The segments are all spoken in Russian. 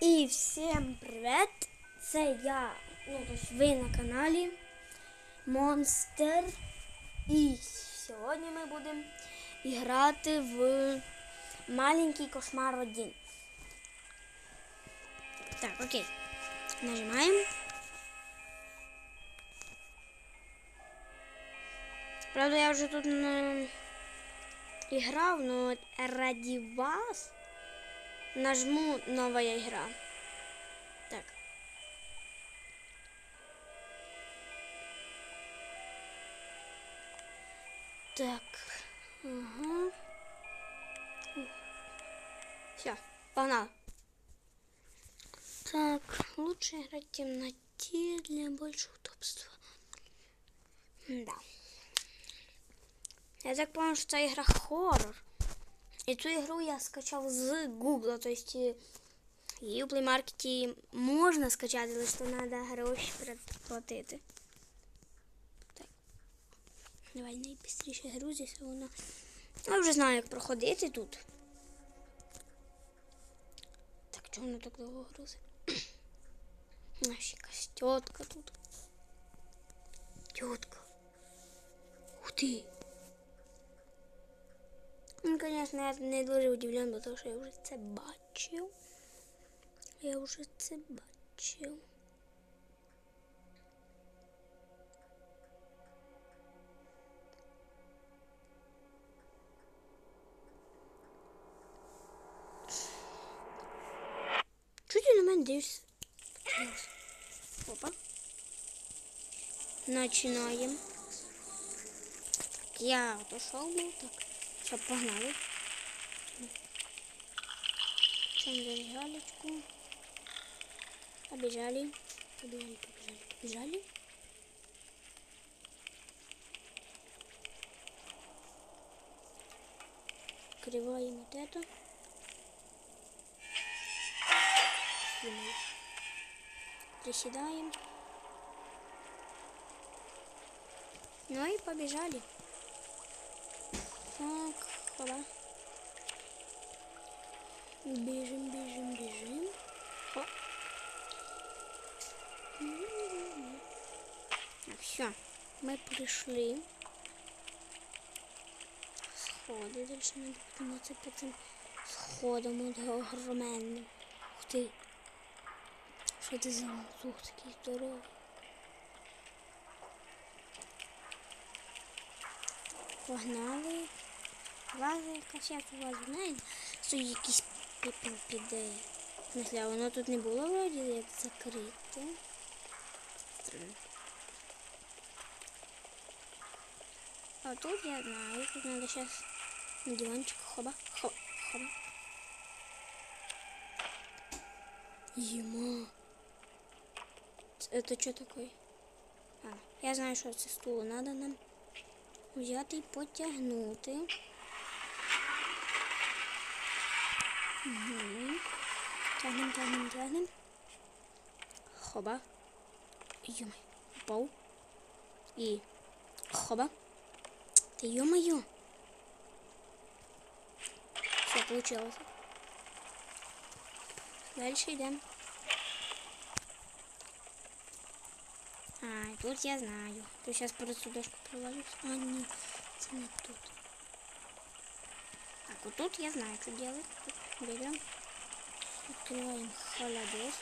І всім привіт! Це я, ну тобто ви на каналі Монстер. І сьогодні ми будемо грати в маленький кошмар 1. Так, окей. Нажимаємо. Правда, я вже тут не играл, но ради вас нажму новая игра. Так. Так. Ага. Все, погнал. Так, лучше играть в темноте для большего удобства. Да. Я так понял, ця ігра хоррор. І цю ігру я скачав з Гугла. Тобто її у плеймаркеті можна скачати, але що треба гроші платити. Так. Давай найбистріше грузися вона. Я вже знаю, як проходити тут. Так, чого воно так довго грузить? Наша якась тітка тут. Тітка. Ух ти! Ну, конечно, я не дуже удивлен, тому що я вже це бачив. Я вже це бачив. Чуть ти на мене дивишся? Опа. Начинаем. Я отошел был так. Все, погнали. Чем зажигалочку. Побежали. Побежали, побежали, побежали. Открываем вот это. Приседаем. Ну и побежали. Так, хоба. Бежим, бежим, бежим. О. Все, мы пришли. Сходи, дальше надо подниматься по цим сходам огроменним. Ух ти. Що це за музух такий здоровий? Погнали. Ваза якась як у вас знаєте, що якийсь пепел піде. В воно тут не було вроді як закрите. А тут я знаю, тут надо сейчас на диванчик хоба, хоба, хоба. Ема. Это что такое? А, я знаю, що це стул надо нам взяти і потягнути. Угу. Тягнем, тягнем, тягнем. Хоба. Йомай. Упав. І хоба. Та йо-моє. Все, получилось. Дальше йдемо. А, и тут я знаю. Тут сейчас эту дошку провалюсь. А, нет, это не тут. Так, вот тут я знаю, что делать. Берем, открываем холодец.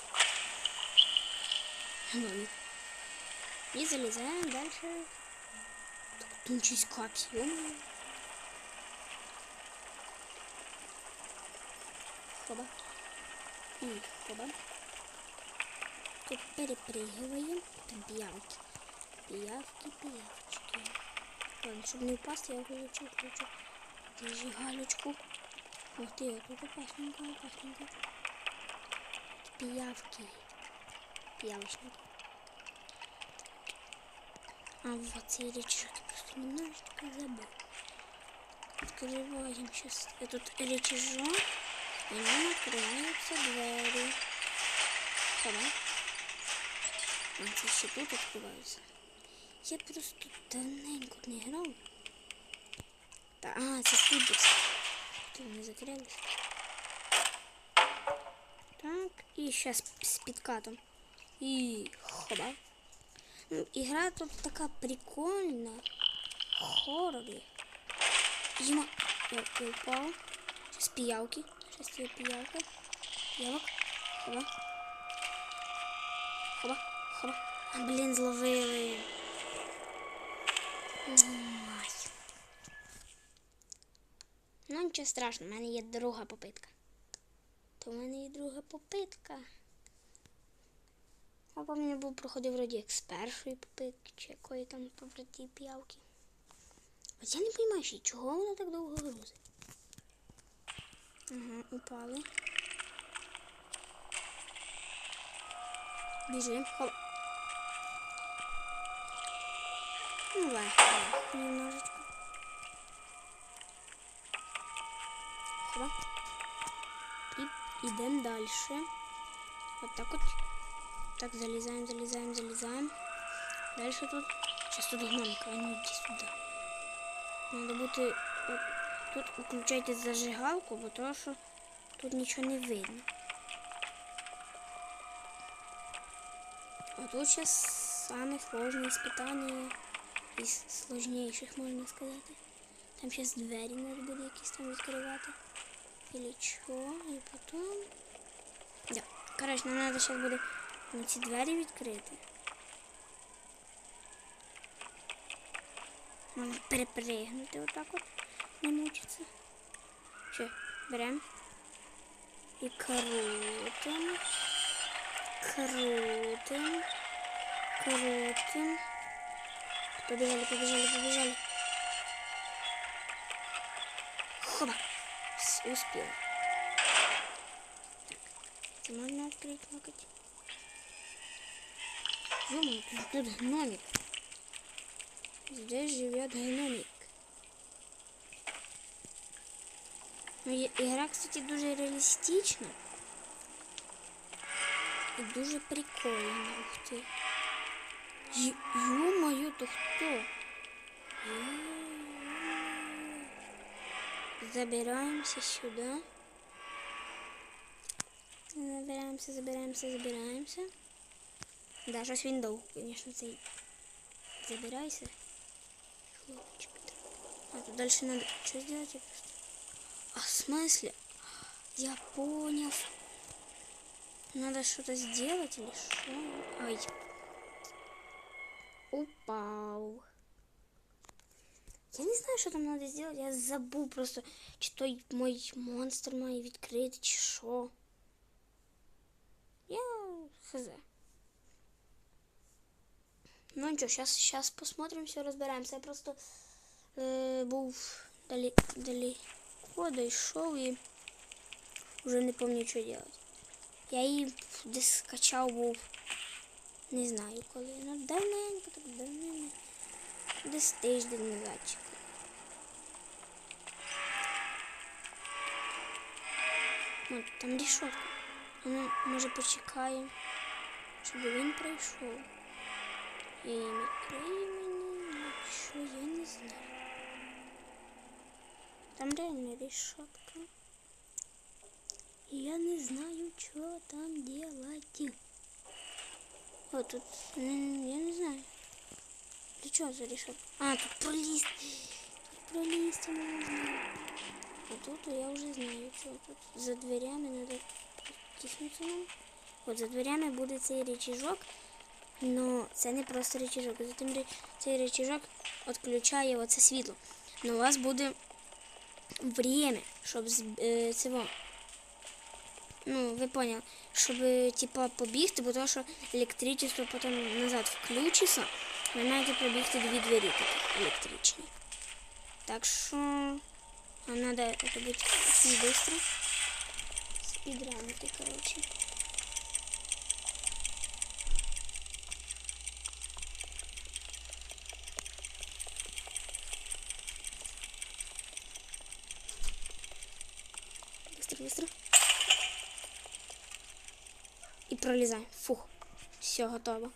И залезаем дальше. Так, через капсиум. Хоба. И хоба. Тут перепрыгиваем. Там пиявки. Пиявки, пиявочки. Ладно, чтобы не упасть, я включу, включу зажигалочку. Ух ты, вот тут опасненько, опасненько. Пиявки. Пиявочники. А вот я просто немножечко забыл. Открываем сейчас этот рычажок. И нам открываются двери. Хоба. Це ще тут відкриваються. Я просто давненько не грав. Та, а, це тут десь. Тут не закрилось. Так, і І зараз з підкатом. І хоба. Ну, ігра тут така прикольна. Хоррорі. Їма. Я, я упав. Сейчас пиявки. Сейчас є пиявка. Пиявок. Хоба. Хоба. Хоба. А, блін, зловили. Ой. Ну, нічого страшного, в мене є друга попитка. То в мене є друга попитка. А по мені був проходив вроді як з першої попитки, чи якої там по ті п'явки. От я не розумію, ще, чого вона так довго грузить. Ага, упали. Біжим. Хоп. Ну, легко, немножечко. Хоба. І йдемо далі. Вот так вот. Так, залезаем, залезаем, залезаем. Дальше тут. Сейчас тут гномик, а ну иди сюда. Надо бути. от Тут включайте зажигалку, бо то, що тут нічого не видно. А тут сейчас самые сложные испытания из сложнейших, можна сказати. Там сейчас двері надо буде якісь там відкривати. Или чого, і потім. Да. Коротше, нам треба зараз буде на ці двері відкрити. Можна перепригнути отак от, не мучиться. Ще, беремо. І крутим. Крутим. Крутим. Побежали, побежали, побежали. Хоба. С- Успел. Так. Это можно открыть локоть. Ё-моё, тут, тут гномик. Здесь живет гномик. Ну, і- ігра, кстати, дуже реалістична. І дуже прикольна. Ух ти. Ё- Ё-моё, то хто? Ё-моё. Забираемся сюда. Забираемся, забираемся, забираемся. Да, щось він довго, конечно, цей. Забирайся. Хлопчик. А, тут дальше надо... Что сделать? А, в смысле? Я понял. Надо что-то сделать или что? Ай. Упал. Я не знаю, що там треба зробити. Я забув просто, чи той мой монстр має відкрити, чи що. Я хз. Ну нічого, сейчас, сейчас посмотрим, все розберемося. Я просто е, був далі, далеко дійшов і вже не пам'ятаю, що робити. Я її десь скачав був, не знаю коли. Ну давненько, так давненько. Десь тиждень назад. чи коли. От, там рішотка. А Ну, може почекаємо, щоб він прийшов. І відкриє мені, що я не знаю. Там реально решетка. И я не знаю, что там делать. Вот тут, м, я не знаю. Ты что за решетка? А, тут пролезть. Тут пролезть можно. А тут я уже знаю, что тут за дверями надо тиснуться нам. От за дверями буде цей рычажок, но це не просто рычажок. За тим ре- цей рычажок відключає оце світло. Но у вас буде время, щоб з- е, цього. Ну, ви поняли, щоб е, типа побігти, бо то, що електричество потім назад включиться, ви маєте пробігти дві двері таких електричні. Так що нам треба це бути очень быстро. Спідранити, короче. Быстро, быстро. І пролізаємо. Фух. Все, готово.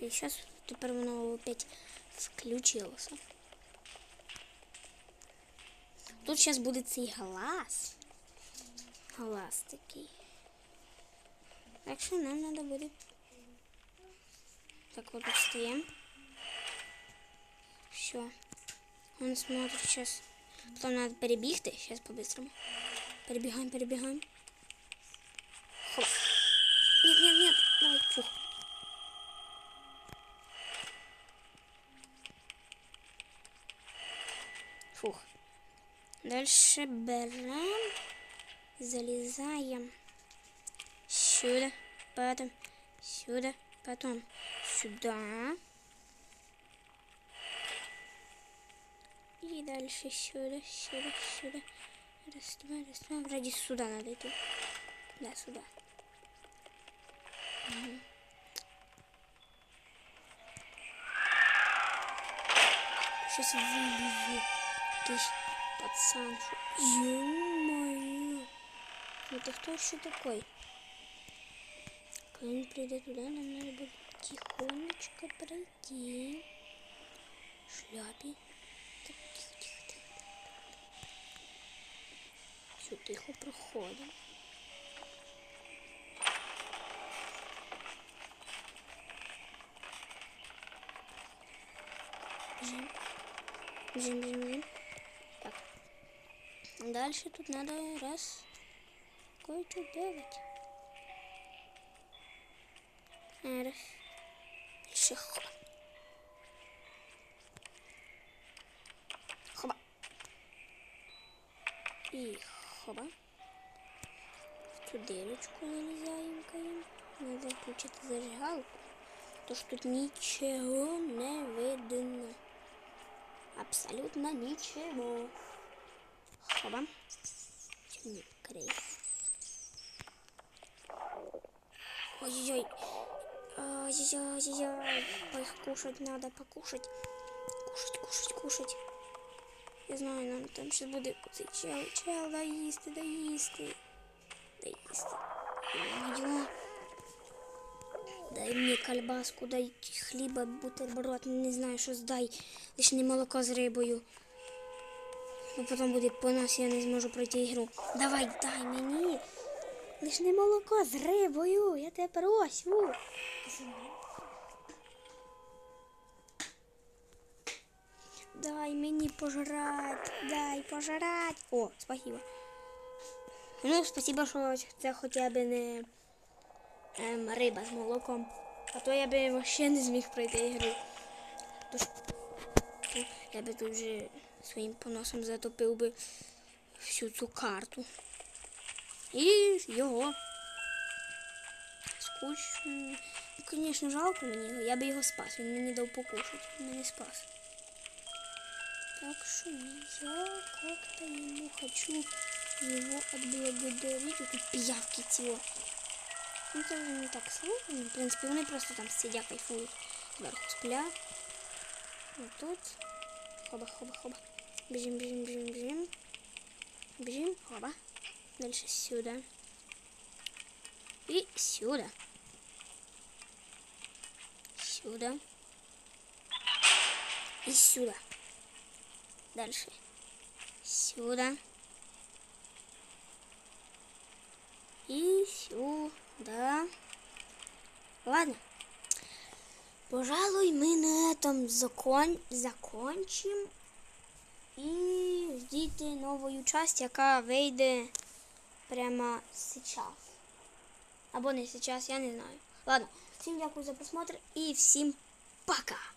І зараз тепер воно опять включилося. Тут зараз буде цей глаз. глаз такий. Так що нам треба буде. Так вот стоим. Все. Он смотрит сейчас. Потом надо перебігти. Сейчас по-быстрому. Перебегаем, перебегаем. Хоп. Нет, нет, нет. Давай, фух. Фух. Дальше берем, залезаем сюда, потом сюда, потом сюда. И дальше сюда, сюда, сюда. Раз, два, раз, два. Вроде сюда надо идти. Да, сюда. Угу. Сейчас вылезу. Якийсь пацан. Ё-моё. Это кто еще такой? Когда он придет туда, нам надо будет тихонечко пройти. В шляпе. Так, тихо, тихо, тихо. Все, тихо проходим. Бежим. Бежим, бежим, бежим. Дальше тут надо раз кое-что делать. Раз. Еще хоба. Хоба. И хоба. В цю дырочку залезаем. Надо включить зажигалку. То что тут ничего не видно. Абсолютно ничего. Крей. Ой-ой-ой. Ой-ой-ой. Ой, кушать надо, покушать. Кушать, кушать, кушать. Я знаю, нам там сейчас буде цей чел, чел, дай їсти, дай їсти. Дай їсти. Ой-ой. Дай мені кальбаску, дай хліба, бутерброд, не знаю, що дай. Лише не молоко з рибою. Бо потім буде по нас, я не зможу пройти ігру. Давай, дай мені. Лиш не молоко з рибою, я тебе просю. Дай мені пожрать, дай пожрать. О, спасибо. Ну, спасибо, що це хоча б не ем, риба з молоком. А то я би вообще не зміг пройти ігру. Тож, я би тут вже своїм поносом затопив би всю цю карту. І його. Скучно. Ну, звісно, жалко мені його. Я би його спас. Він мені дав покушати. Він мене спас. Так что я как-то ему хочу его отблагодарить. Вот тут пиявки тела. Ну, это уже не так сложно. В принципе, вони просто там сидят, кайфуют. Сверху сплят. Вот тут. Хоба, хоба, хоба. Бежим, бежим, бежим, бежим. Бежим, хоба. Дальше сюда. И сюда. Сюда. И сюда. Дальше. Сюда. И сюда. Ладно. Пожалуй, мы на этом закон... закончим. І ждіть нову часть, яка вийде прямо зараз. Або не зараз, я не знаю. Ладно, всім дякую за просмотр і всім пока!